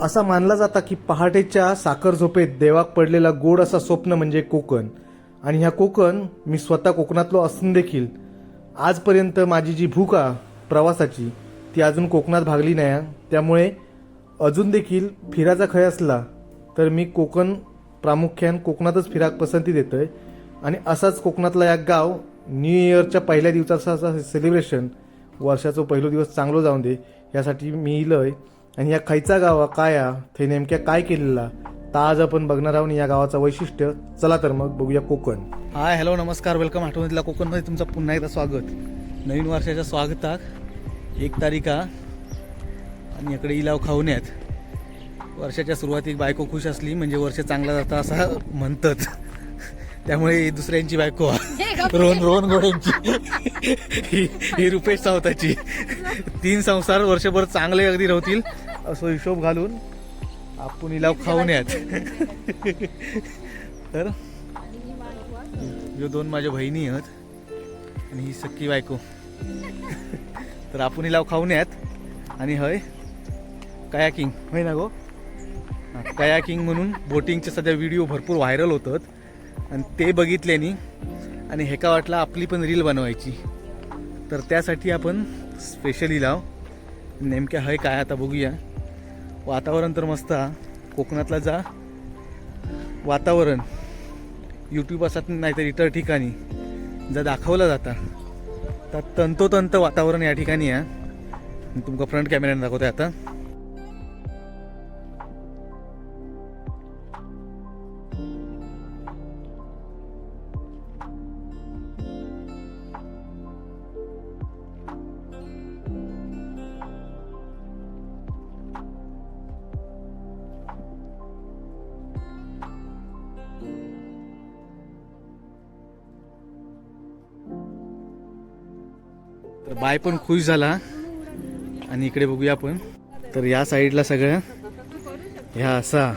असा मानला जाता की पहाटेच्या साखर झोपेत देवाक पडलेला गोड असा स्वप्न म्हणजे कोकण. आणि ह्या कोकण मी स्वतः कोकणातलो असून देखील आजपर्यंत माझी जी भूक आ प्रवासाची ती अजून कोकणात भागली नाही त्यामुळे अजून देखील फिरायचा खय असला तर मी कोकण प्रामुख्यान कोकणातच फिराक पसंती देतोय. आणि असाच कोकणातला एक गाव न्यू इयरच्या पहिल्या दिवसाचा सेलिब्रेशन वर्षाचं पहिलो दिवस चांगलो जाऊन दे यासाठी मी इलय. आणि या खायचा गाव काय हा ते नेमक्या काय केलेला? ता आज आपण बघणार आहोत या गावाचं वैशिष्ट्य. चला तर मग बघूया कोकण. हाय हॅलो नमस्कार. वेलकम आठवणीतल्या कोकणमध्ये तुमचं पुन्हा एकदा स्वागत. नवीन वर्षाच्या स्वागताक एक तारीख आणि इकडे इलाव खाऊन येत. वर्षाच्या सुरुवातीक बायको खुश असली म्हणजे वर्ष चांगला जाता असं म्हणतात. त्यामुळे दुसऱ्यांची बायको. रोहन रोहन गोड्यांची ही ही रुपेश सावताची. तीन संसार वर्षभर चांगले अगदी राहतील. असं हिशोब घालून आपण इलाव खाऊन येत तर ह्यो दोन माझ्या बहिणी आहेत. आणि ही सक्की बायको. तर आपण हिला खाऊन यात. आणि हय कयाकिंग होय ना गो? कयाकिंग म्हणून बोटिंगचे सध्या व्हिडिओ भरपूर व्हायरल होतात. आणि ते बघितल्यानी आणि हेका वाटला आपली पण रील बनवायची. तर त्यासाठी आपण स्पेशली लाव. नेमक्या हय काय आता बघूया. वातावरण तर मस्त हा. कोकणातला जा. वातावरण. यूट्यूब असत नाही तर इतर ठिकाणी. जर दाखवलं जाता. तर तंतोतंत वातावरण या ठिकाणी आहे. तुमका फ्रंट कॅमेऱ्याने दाखवतोय आता. बाय पण खुश झाला. आणि इकडे बघूया आपण. तर या साईडला सगळ्या. ह्या असा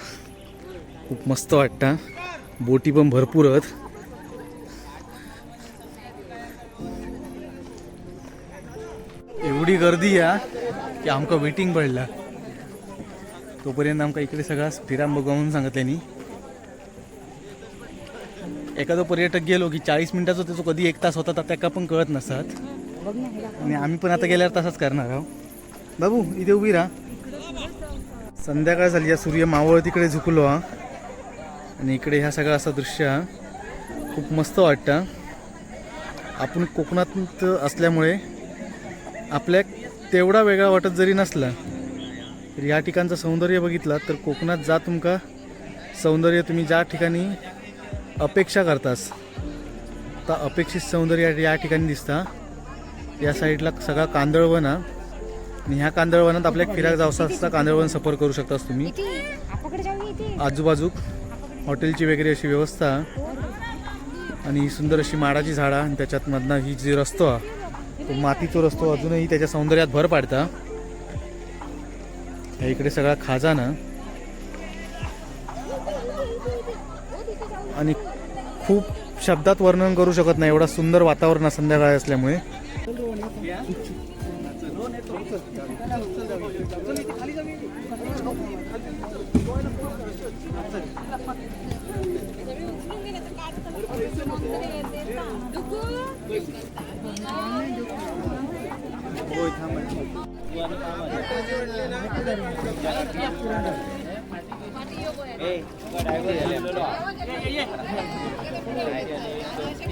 खूप मस्त वाटतं. बोटी पण भरपूर आहेत. एवढी गर्दी या की आमका वेटिंग पडला. तोपर्यंत आमका इकडे सगळा फिराम बघून सांगितल्यानी एखादा पर्यटक गेलो की चाळीस मिनिटाचा त्याचा कधी एक तास होता तर त्याका पण कळत नसतात. आणि आम्ही पण आता गेल्यावर तसाच करणार आहोत बाबू इथे उभी राहा. संध्याकाळ झाली या सूर्य मावळ तिकडे झुकलो हा. आणि इकडे ह्या सगळा असा दृश्य हा. खूप मस्त वाटतं आपण कोकणात असल्यामुळे आपल्या तेवढा वेगळा वाटत जरी नसला तर या ठिकाणचं सौंदर्य बघितलं तर कोकणात जा तुमका सौंदर्य तुम्ही ज्या ठिकाणी अपेक्षा करतास तर अपेक्षित सौंदर्य या ठिकाणी दिसता या साईडला सगळा कांदळवन हा. आणि ह्या कांदळवनात आपल्या फिराक जावसा असता कांदळवन सफर करू शकतास तुम्ही. आजूबाजूक हॉटेलची वगैरे अशी व्यवस्था. आणि ही सुंदर अशी माडाची झाडा आणि त्याच्यात मधनं ही जी रस्तो तो मातीचा रस्तो अजूनही त्याच्या सौंदर्यात भर पाडता. ह्या इकडे सगळा खाजाना. आणि खूप शब्दात वर्णन करू शकत नाही एवढा सुंदर वातावरण संध्याकाळी असल्यामुळे.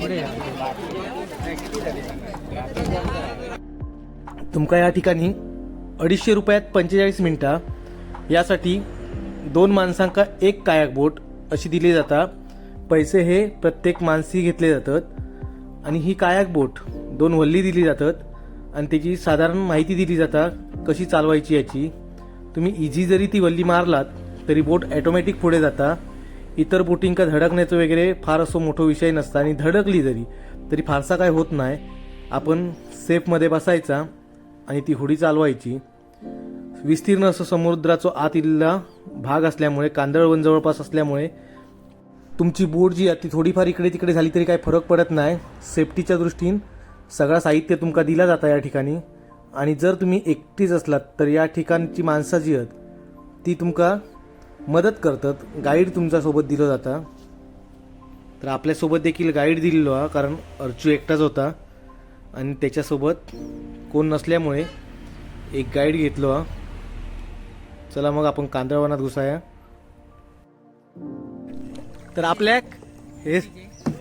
ওরে तुमका या ठिकाणी अडीचशे रुपयात पंचेचाळीस मिनिटा. यासाठी दोन माणसांका एक कायाक बोट अशी दिली जाता. पैसे हे प्रत्येक माणसी घेतले जातात. आणि ही कायाक बोट दोन वल्ली दिली जातात. आणि त्याची साधारण माहिती दिली जाता कशी चालवायची याची. तुम्ही इझी जरी ती वल्ली मारलात तरी बोट ॲटोमॅटिक पुढे जाता. इतर बोटिंका धडकण्याचं वगैरे फार असं मोठा विषय नसता. आणि धडकली जरी तरी फारसा काय होत नाही. आपण सेफमध्ये बसायचा. आणि ती होडी चालवायची. विस्तीर्ण असं समुद्राचा आत भाग असल्यामुळे कांदळवन जवळपास असल्यामुळे तुमची बोट जी आहे ती थोडीफार इकडे तिकडे झाली तरी काही फरक पडत नाही. सेफ्टीच्या दृष्टीने सगळं साहित्य तुमका दिला जाता या ठिकाणी. आणि जर तुम्ही एकटीच असलात तर या ठिकाणची माणसं जी आहेत ती तुमका मदत करतात. गाईड तुमच्यासोबत दिलं जाता. तर आपल्यासोबत देखील गाईड दिलेलो हा कारण अर्चू एकटाच होता. आणि त्याच्यासोबत कोण नसल्यामुळे एक गाईड घेतलो. हा चला मग आपण कांदळवनात घुसाया. तर आपल्या हे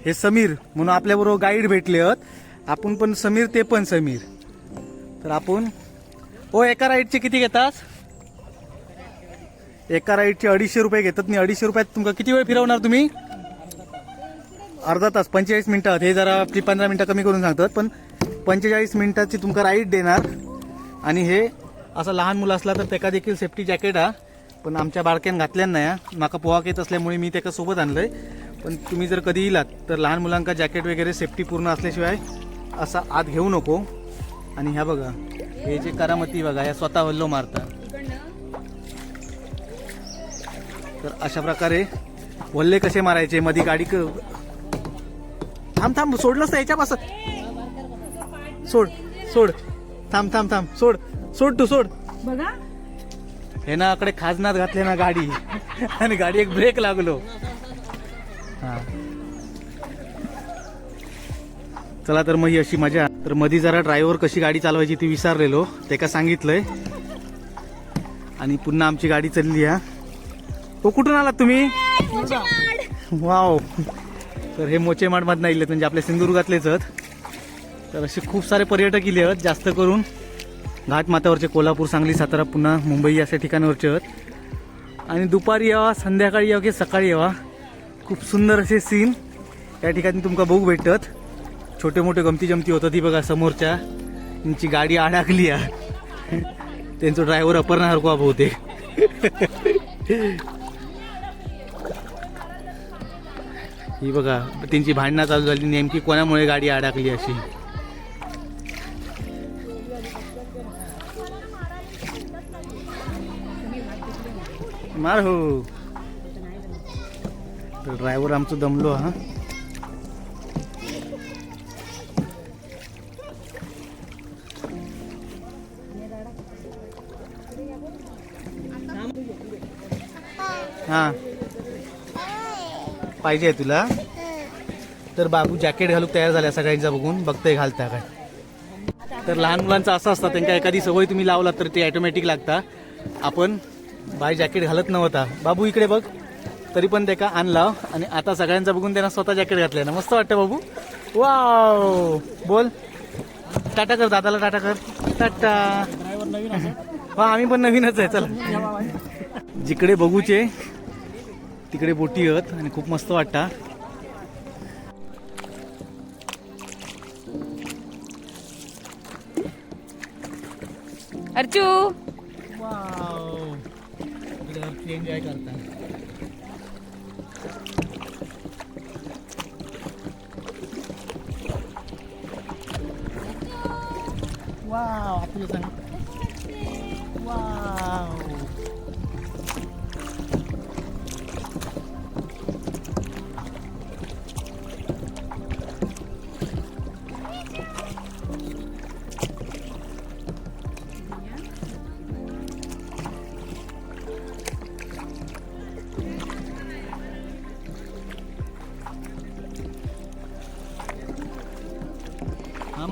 हे समीर म्हणून आपल्याबरोबर गाईड भेटले आहेत. आपण पण समीर ते पण समीर. तर आपण ओ एका राईडचे किती घेतात? एका राईडचे अडीचशे रुपये घेतात. मी अडीचशे रुपयात तुमका किती वेळ फिरवणार तुम्ही? अर्धा तास पंचेचाळीस मिनिटात. हे जरा ती पंधरा मिनिटं कमी करून सांगतात पण पंचेचाळीस मिनिटाची तुमका राईड देणार. आणि हे असा लहान मुलं असला तर त्याका देखील सेफ्टी जॅकेट हा. पण आमच्या बाळक्यान घातल्यान नाही हा. माका पोहाक येत असल्यामुळे मी त्याका सोबत आणलंय. पण तुम्ही जर कधी येलात तर लहान मुलांका जॅकेट वगैरे सेफ्टी पूर्ण असल्याशिवाय असा आत घेऊ नको. आणि ह्या बघा हे जे करामती बघा ह्या स्वतः वल्लो मारतात तर अशा प्रकारे वल्ले कसे मारायचे? मधी गाडी क थांब थांब सोडलंच तर सोड सोड. थांब थांब थांब. सोड सोड तू सोड. बघा. हे ना अकडे खाजनात घातले ना गाडी. आणि गाडी एक ब्रेक लागलो. हा. चला तर मग ही अशी मजा. तर मधी जरा ड्रायव्हर कशी गाडी चालवायची ती विसरलेलो. ते का सांगितलंय. आणि पुन्हा आमची गाडी चालली हा. तो कुठून आलात तुम्ही? वाव. तर हे मोचेमाड मधनं इले म्हणजे आपल्या सिंधुदुर्गातलेच आहेत. तर असे खूप सारे पर्यटक इले आहेत जास्त करून घाट माथ्यावरचे कोल्हापूर सांगली सातारा पुन्हा मुंबई अशा ठिकाणावरचे आहेत. आणि दुपारी यावा संध्याकाळी यावं की सकाळी यावा खूप सुंदर असे सीन या ठिकाणी तुमका बघू भेटत. छोटे मोठे गमती जमती होतं ती बघा समोरच्या. त्यांची गाडी अडकली आहे. त्यांचा ड्रायव्हर अपरणार को बहुते ही बघा त्यांची भांडणं चालू झाली नेमकी कोणामुळे गाडी अडकली अशी. मार हो. तर ड्रायव्हर आमचं दमलो हा. हा. पाहिजे तुला? तर बाबू जॅकेट घालूक तयार झाल्या सगळ्यांचा बघून. बघतंय घालता काय. तर लहान मुलांचं असं असतं त्यांच्या एखादी सवय तुम्ही लावलात तर ते ऑटोमॅटिक लागता. आपण बाय जॅकेट घालत नव्हता. बाबू इकडे बघ. तरी पण ते का आणला. आणि आता सगळ्यांचा बघून त्यांना स्वतः जॅकेट घातलंय ना. मस्त वाटतं बाबू. वाव बोल. टाटा कर दादाला टाटा कर. टाटा. हा आम्ही पण नवीनच आहे. चला. जिकडे बघूचे तिकडे बोटी आहेत आणि खूप मस्त वाटता. अर्चू. वाव एन्जॉय करता वाव आपलं सांग वाव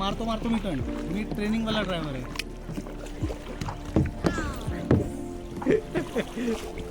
मारतो मारतो मी टर्न मी ट्रेनिंग वाला ड्रायव्हर आहे.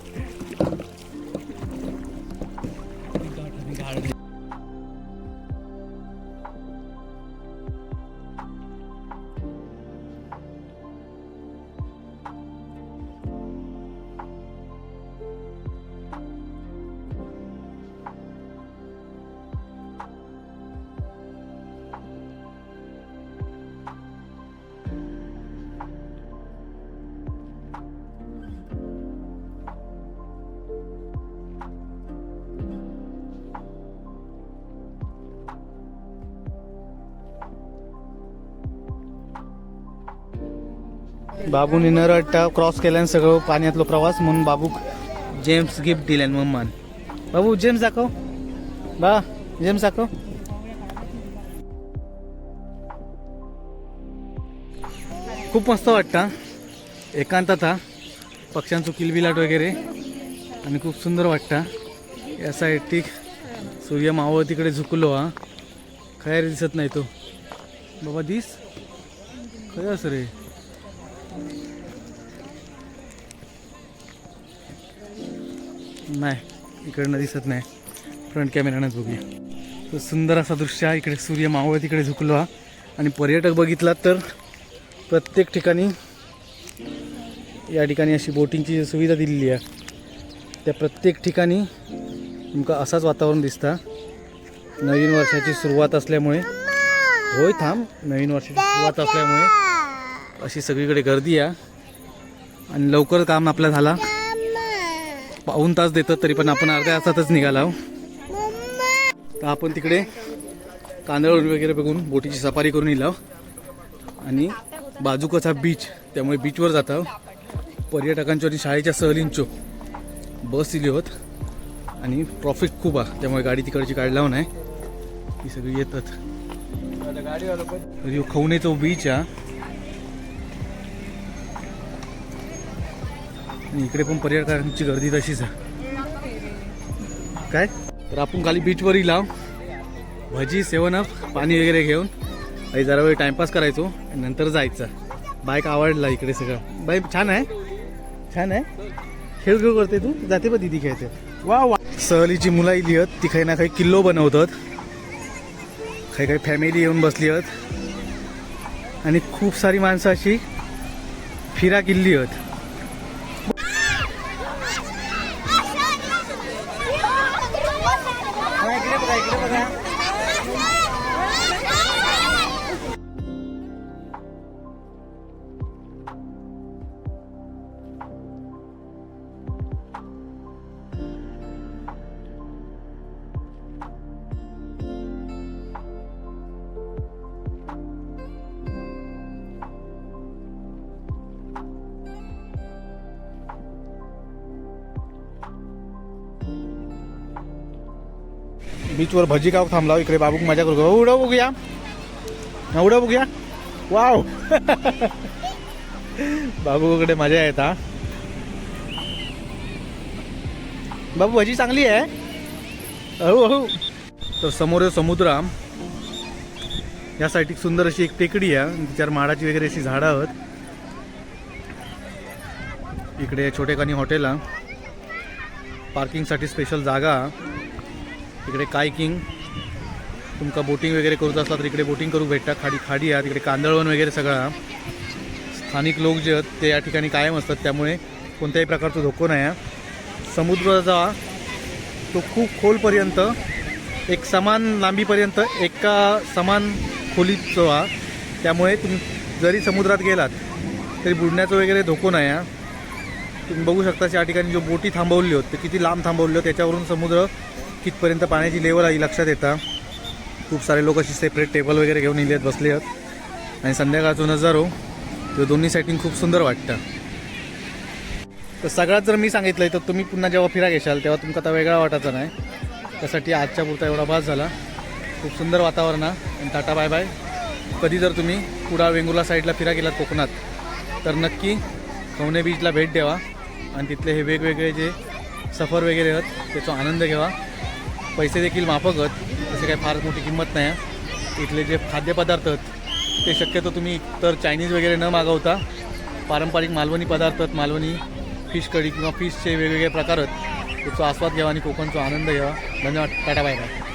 बाबूने न रडता क्रॉस केल्यानं सगळं पाण्यातलो प्रवास म्हणून बाबूक जेम्स गिफ्ट दिल्यान मम्मान. बाबू जेम्स दाखव. बा जेम्स दाखव. खूप मस्त वाटतं एकांतात हा. पक्ष्यांचं किलबिलाट वगैरे. आणि खूप सुंदर वाटतं या साईड सूर्य मावळ तिकडे झुकलो हा. खैर दिसत नाही तो. बाबा दिस. खरं असं रे. नाही इकडनं दिसत नाही. फ्रंट कॅमेरानंच बघूया. तर सुंदर असा दृश्य आहे. इकडे सूर्य मावळ तिकडे झुकलो हा. आणि पर्यटक बघितलात तर प्रत्येक ठिकाणी या ठिकाणी अशी बोटिंगची सुविधा दिलेली आहे. त्या प्रत्येक ठिकाणी तुमका असाच वातावरण दिसता नवीन वर्षाची सुरुवात असल्यामुळे. होय थांब. नवीन वर्षाची सुरुवात असल्यामुळे अशी सगळीकडे गर्दी आहे. आणि लवकर काम आपला झाला. पाऊन तास देतात तरी पण आपण अर्ध्या तासातच निघाला हो. तर आपण तिकडे कांदळ वगैरे बघून बोटीची सफारी करून येलो आणि बाजूकचा बीच त्यामुळे बीचवर जाता पर्यटकांच्या आणि शाळेच्या सहलींचो बस दिली होत. आणि ट्रॉफिक खूप आहे त्यामुळे गाडी तिकडची काढला हो नाही. ही सगळी येतात. तर बीच आहे. इकडे पण पर्यटकांची गर्दी तशीच आहे. काय? तर आपण खाली बीचवर लाव. भजी सेवन अप पाणी वगैरे घेऊन. आणि जरा वेळ टाइमपास करायचो आणि नंतर जायचं. बाईक आवडला इकडे सगळं. बाईक छान आहे? छान आहे? खेळ खेळ करते तू? जाते पण दिदी खेळते. वा वा. सहलीची मुलं इली आहेत. ती काही ना काही किल्लो बनवतात. काही काही फॅमिली येऊन बसली आहेत. आणि खूप सारी माणसं अशी फिरा किल्ली आहेत. बीचवर भजी गाव थांबला इकडे. बाबूक मजा करू हो, उडव बघूया हा, उडव बघूया वाव. बाबूकडे मजा येत हा. बाबू भजी चांगली आहे. हो तर समोर समुद्र. यासाठी या साईड सुंदर अशी एक टेकडी आहे. आणि तिच्यावर माडाची वगैरे अशी झाडं आहेत. इकडे छोटेखानी हॉटेल आहे. पार्किंगसाठी स्पेशल जागा इकडे कायकिंग तुमका बोटिंग वगैरे करूच असला तर इकडे बोटिंग करू भेटता. खाडी खाडी आहे तिकडे कांदळवन वगैरे सगळं स्थानिक लोक जे आहेत ते या ठिकाणी कायम असतात. त्यामुळे कोणत्याही प्रकारचा धोको नाही आहे. समुद्राचा तो खूप खोलपर्यंत एक समान लांबीपर्यंत एका समान खोलीचं हा त्यामुळे तुम्ही जरी समुद्रात गेलात तरी बुडण्याचं वगैरे धोको नाही आहे. तुम्ही बघू शकता या ठिकाणी जो बोटी थांबवली होत ते किती लांब थांबवली होत त्याच्यावरून समुद्र कितपर्यंत पाण्याची लेवल आहे लक्षात येतं. खूप सारे लोक अशी सेपरेट टेबल वगैरे घेऊन इले बसले आहेत. आणि संध्याकाळचा नजारो तो दोन्ही साईडिंग खूप सुंदर वाटतं. तर सगळ्यात जर मी सांगितलं तर तुम्ही पुन्हा जेव्हा फिरा घेशाल तेव्हा तुमका आता वेगळा वाटायचा नाही. त्यासाठी आजच्या पुरता एवढा भास झाला. खूप सुंदर वातावरण आहे. आणि टाटा बाय बाय कधी जर तुम्ही कुडाळ वेंगुर्ला साईडला फिरा गेलात कोकणात तर नक्की खवणे बीचला भेट द्यावा. आणि तिथले हे वेगवेगळे जे सफर वगैरे आहेत त्याचा आनंद घ्यावा. पैसे देखील माफक आहेत. तसे काही फार मोठी किंमत नाही आहे. इथले जे खाद्यपदार्थ आहेत ते शक्यतो तुम्ही तर चायनीज वगैरे न मागवता पारंपरिक मालवणी पदार्थ आहेत. मालवणी फिश कढी किंवा फिशचे वेगवेगळे प्रकार आहेत. त्याचा आस्वाद घ्यावा आणि कोकणचा आनंद घ्यावा धन्यवाद. Tata bye bye.